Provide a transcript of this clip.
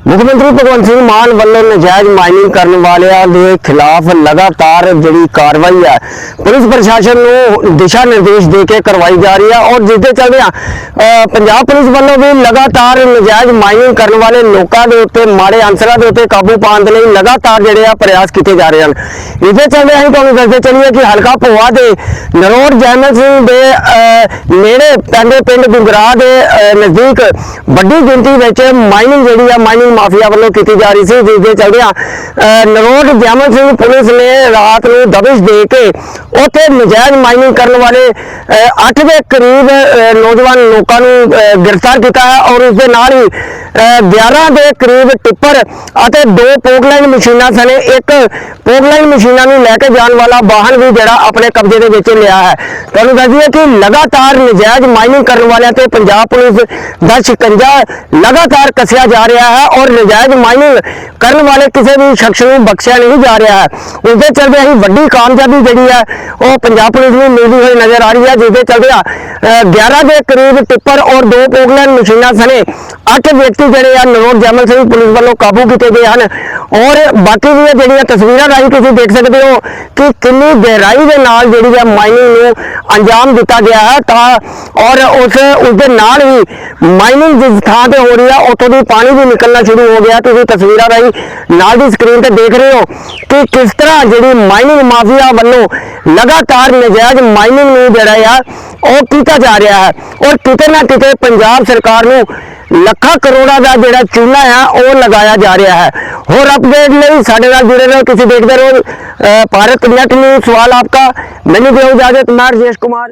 ਮੁੱਖ ਮੰਤਰੀ ਭਗਵੰਤ ਸਿੰਘ ਮਾਨ ਵੱਲੋਂ ਨਜਾਇਜ਼ ਮਾਈਨਿੰਗ ਕਰਨ ਵਾਲਿਆਂ ਦੇ ਖਿਲਾਫ ਲਗਾਤਾਰ ਜਿਹੜੀ ਕਾਰਵਾਈ ਹੈ ਪੁਲਿਸ ਪ੍ਰਸ਼ਾਸਨ ਨੂੰ ਦਿਸ਼ਾ ਨਿਰਦੇਸ਼ ਦੇ ਕੇ ਕਰਵਾਈ ਜਾ ਰਹੀ ਹੈ ਔਰ ਜਿਸ ਦੇ ਚੱਲਦਿਆਂ ਅ, ਪੰਜਾਬ ਪੁਲਿਸ ਵੱਲੋਂ ਵੀ ਲਗਾਤਾਰ ਨਜਾਇਜ਼ ਮਾਈਨਿੰਗ ਕਰਨ ਵਾਲੇ ਲੋਕਾਂ ਦੇ ਉੱਤੇ ਮਾੜੇ ਅਨਸਰਾਂ ਦੇ ਉੱਤੇ ਕਾਬੂ ਪਾਉਣ ਦੇ ਲਈ ਲਗਾਤਾਰ ਜਿਹੜੇ ਆ ਪ੍ਰਯਾਸ ਕੀਤੇ ਜਾ ਰਹੇ ਹਨ। ਇਸ ਦੇ ਚੱਲਦੇ ਅਸੀਂ ਤੁਹਾਨੂੰ ਦੱਸਦੇ ਚੱਲੀਏ ਕਿ ਹਲਕਾ ਭੋਆ ਦੇ ਨਰੋੜ ਜੈਮਲ ਸਿੰਘ ਦੇ ਨੇੜੇ ਪੈਂਦੇ ਪਿੰਡ ਗੁੰਗਰਾ ਦੇ ਨਜ਼ਦੀਕ ਵੱਡੀ ਗਿਣਤੀ ਵਿੱਚ ਮਾਈਨਿੰਗ ਜਿਹੜੀ ਆ ਮਾਈਨਿੰਗ ਮਾਫੀਆ ਵੱਲੋਂ ਕੀਤੀ ਜਾ ਰਹੀ ਸੀ ਜਿਸ ਦੇ ਚੱਲਦਿਆਂ ਨਰੋਟ ਨਰੋੜ ਸਿੰਘ ਪੁਲਿਸ ਨੇ ਰਾਤ ਨੂੰ ਦਬਿਸ਼ ਦੇ ਕੇ ਉੱਥੇ ਨਜਾਇਜ਼ ਮਾਈਨਿੰਗ ਕਰਨ ਵਾਲੇ 8 ਦੇ ਕਰੀਬ ਅ, ਨੌਜਵਾਨ ਲੋਕਾਂ ਨੂੰ ਅ, ਗ੍ਰਿਫਤਾਰ ਕੀਤਾ ਹੈ ਔਰ ਉਸ ਦੇ ਨਾਲ ਹੀ 11 ਦੇ ਕਰੀਬ ਟਿੱਪਰ ਅਤੇ ਦੋ ਪੋਕਲਾਈਨ ਮਸ਼ੀਨਾਂ ਸਣੇ ਇੱਕ ਪੋਕਲਾਈਨ ਮਸ਼ੀਨਾਂ ਨੂੰ ਲੈ ਕੇ ਜਾਣ ਵਾਲਾ ਵਾਹਨ ਵੀ ਜਿਹੜਾ ਆਪਣੇ ਕਬਜ਼ੇ ਦੇ ਵਿੱਚ ਲਿਆ ਹੈ। ਤੁਹਾਨੂੰ ਦੱਸ ਦਈਏ ਕਿ ਲਗਾਤਾਰ ਨਜਾਇਜ਼ ਮਾਈਨਿੰਗ ਕਰਨ ਵਾਲਿਆਂ ਤੇ ਪੰਜਾਬ ਪੁਲਿਸ ਦਾ ਸ਼ਿਕੰਜਾ ਲਗਾਤਾਰ ਕੱਸਿਆ ਜਾ ਰਿਹਾ ਹੈ ਔਰ ਨਜਾਇਜ਼ ਮਾਈਨਿੰਗ ਕਰਨ ਵਾਲੇ ਕਿਸੇ ਵੀ ਸ਼ਖਸ ਨੂੰ ਬਖਸ਼ਿਆ ਨਹੀਂ ਜਾ ਰਿਹਾ ਹੈ। ਉਸ ਦੇ ਚੱਲਦੇ ਹੀ ਵੱਡੀ ਕਾਮਯਾਬੀ ਜਿਹੜੀ ਹੈ ਉਹ ਪੰਜਾਬ ਪੁਲਿਸ ਨੂੰ ਮਿਲਦੀ ਹੋਈ ਨਜ਼ਰ ਆ ਰਹੀ ਹੈ ਜਿਸ ਦੇ ਚੱਲਦਿਆਂ ਅ, 11 ਦੇ ਕਰੀਬ ਟਿੱਪਰ ਔਰ ਦੋ ਪੋਗਲੈਂਡ ਮਸ਼ੀਨਾਂ ਸਣੇ ਅੱਠ ਵਿਅਕਤੀ ਜਿਹੜੇ ਆ ਨਰੋੜ ਜਮਲ ਸਿੰਘ ਪੁਲਿਸ ਵੱਲੋਂ ਕਾਬੂ ਕੀਤੇ ਗਏ ਹਨ। ਔਰ ਬਾਕੀ ਦੀਆਂ ਜਿਹੜੀਆਂ ਤਸਵੀਰਾਂ ਰਾਹੀਂ ਤੁਸੀਂ ਦੇਖ ਸਕਦੇ ਹੋ ਕਿ ਕਿੰਨੀ ਗਹਿਰਾਈ ਦੇ ਨਾਲ ਜਿਹੜੀ ਹੈ ਮਾਈਨਿੰਗ ਨੂੰ ਅੰਜਾਮ ਦਿੱਤਾ ਗਿਆ ਹੈ ਤਾਂ ਔਰ ਉਸ ਉਸ ਦੇ ਨਾਲ ਹੀ ਮਾਈਨਿੰਗ ਜਿਸ ਥਾਂ ਤੇ ਹੋ ਰਹੀ ਹੈ ਉੱਥੋਂ ਦੀ ਪਾਣੀ ਵੀ ਨਿਕਲਣਾ ਸ਼ੁਰੂ ਹੋ ਗਿਆ। ਤੁਸੀਂ ਤਸਵੀਰਾਂ ਰਾਹੀਂ ਨਾਲ ਦੀ ਸਕਰੀਨ ਤੇ ਦੇਖ ਰਹੇ ਹੋ ਕਿ ਕਿਸ ਤਰ੍ਹਾਂ ਜਿਹੜੀ ਮਾਈਨਿੰਗ ਮਾਫੀਆ ਵੱਲੋਂ ਲਗਾਤਾਰ ਨਜਾਇਜ਼ ਮਾਈਨਿੰਗ ਨੂੰ ਜਿਹੜਾ ਆ, ਉਹ ਕੀਤਾ ਜਾ ਰਿਹਾ ਹੈ। ਔਰ ਕਿਤੇ ਨਾ ਕਿਤੇ ਪੰਜਾਬ ਸਰਕਾਰ ਨੂੰ ਲੱਖਾਂ ਕਰੋੜਾਂ ਦਾ ਜਿਹੜਾ ਚੂਨਾ ਆ, ਉਹ ਲਗਾਇਆ ਜਾ ਰਿਹਾ ਹੈ। ਹੋਰ ਅਪਡੇਟ ਲਈ ਸਾਡੇ ਨਾਲ ਜੁੜੇ ਰਹੋ, ਤੁਸੀਂ ਦੇਖਦੇ ਰਹੋ। ਅ, ਭਾਰਤ ਨੈਟ ਨਿਊਜ਼ ਸਵਾਲ ਆਪਕਾ? ਮੈਨੂੰ ਦਿਓ ਇਜਾਜ਼ਤ ਮੈਂ ਰਜੇਸ਼ ਕੁਮਾਰ।